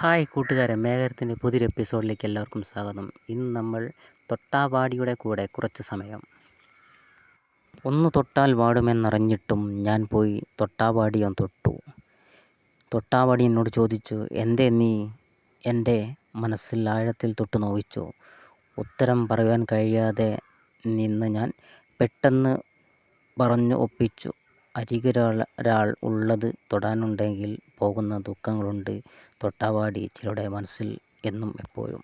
Hi കൂട്ടുകാരെ മേഘരത്തിന്റെ പുതിയൊരു എപ്പിസോഡിലേക്ക് എല്ലാവർക്കും സ്വാഗതം. ഇന്ന് നമ്മൾ തൊട്ടാവാടിയുടെ കൂടെ കുറച്ച് സമയം. ഒന്ന് തൊട്ടാൽ വാടുമെന്നറിഞ്ഞിട്ടും ഞാൻ പോയി തൊട്ടാവാടിയും തൊട്ടു. തൊട്ടാവാടി എന്നോട് ചോദിച്ചു എന്തേ നീ എന്റെ മനസ്സിൽ ആഴത്തിൽ തൊട്ട് നോവിച്ചു? ഉത്തരം പറയാൻ കഴിയാതെ നിന്ന് ഞാൻ പെട്ടെന്ന് പറഞ്ഞു ഒപ്പിച്ചു. അരികിലൊരാൾ ഉള്ളത് തൊടാനുണ്ടെങ്കിൽ പോകുന്ന ദുഃഖങ്ങളുണ്ട്. തൊട്ടാവാടി ചിലരുടെ മനസ്സിൽ എന്നും എപ്പോഴും.